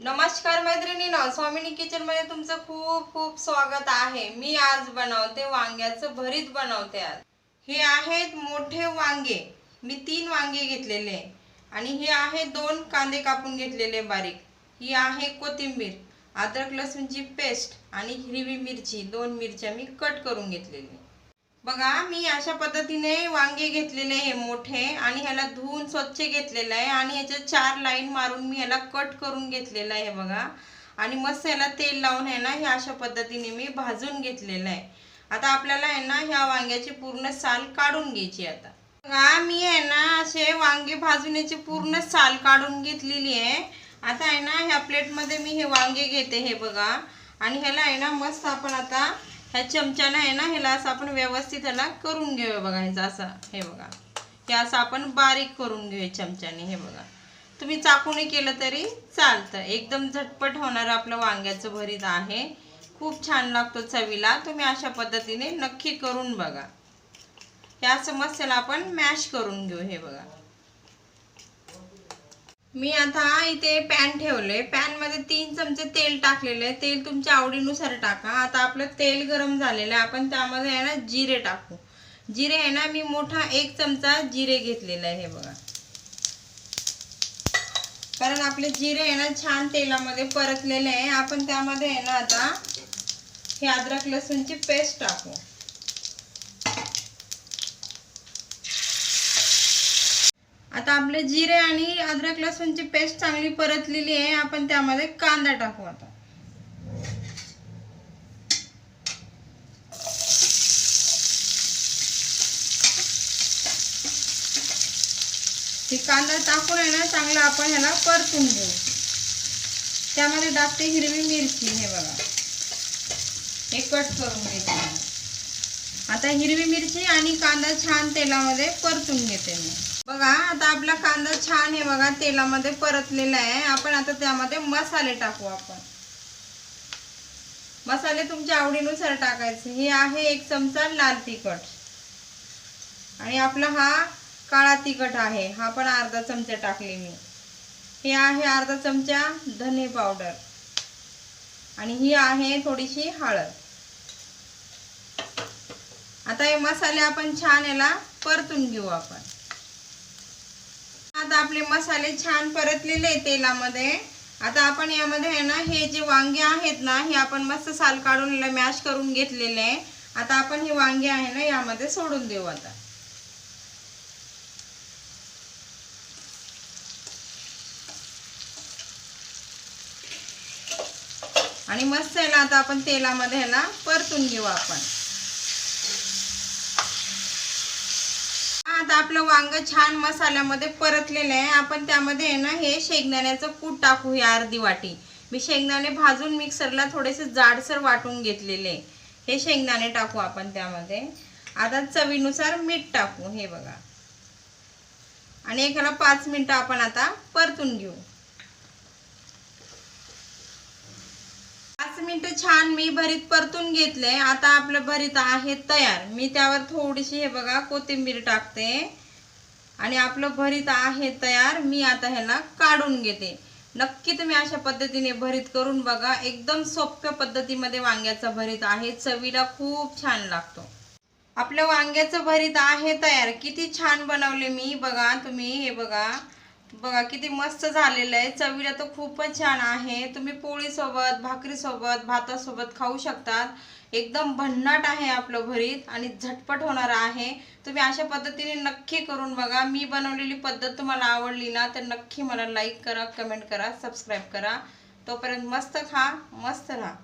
नमस्कार मैत्रिणीनं स्वामिनी किचनमध्ये तुमचं खूप खूप स्वागत आहे. मी आज बनवते वांग्याचं भरीत बनवते आज. हे आहेत मोठे वांगे. मी तीन वांगे घेतलेले आणि हे आहे दोन कांदे कापून घेतलेले बारीक. ही आहे कोथिंबीर अद्रक लसूणची पेस्ट आणि हिरवी मिरची. दोन मिरच्या मी कट करून घेतलेली. बघा मी अशा पद्धतीने वांगे घेतलेले आहे मोठे आणि ह्याला धुवून स्वच्छ घेतलेलं आहे आणि ह्याच्या चार लाईन मारून मी ह्याला कट करून घेतलेलं आहे बघा. आणि मस्त ह्याला तेल लावून आहे ना हे अशा पद्धतीने मी भाजून घेतलेलं आहे. आता आपल्याला आहे ना ह्या वांग्याची पूर्ण साल काढून घ्यायची आता. बघा मी आहे ना असे वांगे भाजून याची पूर्ण साल काढून घेतलेली आहे. आता आहे ना ह्या प्लेटमध्ये मी हे वांगे घेते हे बघा. आणि ह्याला आहे ना मस्त आपण आता ह्या चमच्यानं आहे ना ह्याला असं आपण व्यवस्थित ह्याला करून घेऊया बघा ह्याचं असं हे बघा. हे असं आपण बारीक करून घेऊया चमच्याने हे बघा. तुम्ही चाकूने केलं तरी चालतं. एकदम झटपट होणारं आपलं वांग्याचं भरीत आहे. खूप छान लागतो चवीला. तुम्ही अशा पद्धतीने नक्की करून बघा. या समस्येला आपण मॅश करून घेऊ हे बघा. मी आता इथे पॅन ठेवले पॅनमध्ये तीन चमचे तेल टाकलेले तेल तुमच्या आवडीनुसार टाका. आता आपलं तेल गरम झालेलं आहे. आपण त्यामध्ये आहे ना जिरे टाकू. जिरे आहे ना मी मोठा एक चमचा जिरे घेतलेला आहे हे बघा. कारण आपले जिरे आहे ना छान तेलामध्ये परतलेले आहे. आपण त्यामध्ये आहे ना आता हे अद्रक लसूणची पेस्ट टाकू. आता आपले जिरे आणि अद्रक लसूणची पेस्ट चांगली परतलेली आहे. आपण त्यामध्ये कांदा टाकू आता. हे कांदा टाकून आहे ना चांगला आपण ह्याला परतून घेऊ. त्यामध्ये टाकते हिरवी मिरची हे बघा. हे कट करून घेते आता हिरवी मिरची आणि कांदा छान तेलामध्ये परतून घेते मी. बघा आता आपला कांदा छान आहे बघा तेलामध्ये परतलेला आहे. आपण आता त्यामध्ये मसाले टाकू आपण. मसाले तुमच्या आवडीनुसार टाकायचे. हे आहे एक चमचा लाल तिखट. आणि आपला हा काळा तिखट आहे. हा पण अर्धा चमचा टाकले मी. हे आहे अर्धा चमचा धने पावडर. आणि ही आहे थोडीशी हळद. आता हे मसाले आपण छान याला परतून घेऊ आपण. आता आपले मसाले छान परतलेले आहे तेलामध्ये. आता आपण यामध्ये आहे ना हे जे वांगे आहेत ना हे आपण मस्त साल काढून मॅश करून घेतलेले आहे. आता आपण हे वांगे आहे ना यामध्ये सोडून देऊ आता. आणि मस्त याला आता आपण तेलामध्ये ह्याला परतून घेऊ आपण. आता आपलं वांग छान मसाल्यामध्ये परतलेलं आहे. आपण त्यामध्ये आहे ना हे शेंगदाण्याचं कूट टाकू ही अर्धी वाटी. मी शेंगदाणे भाजून मिक्सरला थोडेसे जाडसर वाटून घेतलेले हे शेंगदाणे टाकू आपण त्यामध्ये. आता चवीनुसार मीठ टाकू हे बघा. आणि एखादा पाच मिनटं आपण आता परतून घेऊ. पाच मिनिटं छान मी भरीत परतून घेतले. आता आपलं भरीत आहे तयार. मी त्यावर थोडीशी हे बघा कोथिंबीर टाकते. आणि आपलं भरीत आहे तयार. मी आता ह्याला काढून घेते. नक्की तुम्ही अशा पद्धतीने भरीत करून बघा. एकदम सोप्या पद्धतीमध्ये वांग्याचा भरीत आहे. चवीला खूप छान लागतो. आपलं वांग्याचं भरीत आहे तयार. किती छान बनवले मी. बघा तुम्ही हे बघा. बघा किती मस्त झालेलं आहे. चवीला तर खूपच छान आहे. तुम्ही पोळीसोबत भाकरीसोबत भातासोबत खाऊ शकतात. एकदम भन्नाट आहे आपलं भरीत आणि झटपट होणार आहे. तुम्ही अशा पद्धतीने नक्की करून बघा. मी बनवलेली पद्धत तुम्हाला आवडली ना तर नक्की मला लाईक करा कमेंट करा सबस्क्राईब करा. तोपर्यंत मस्त खा मस्त राहा.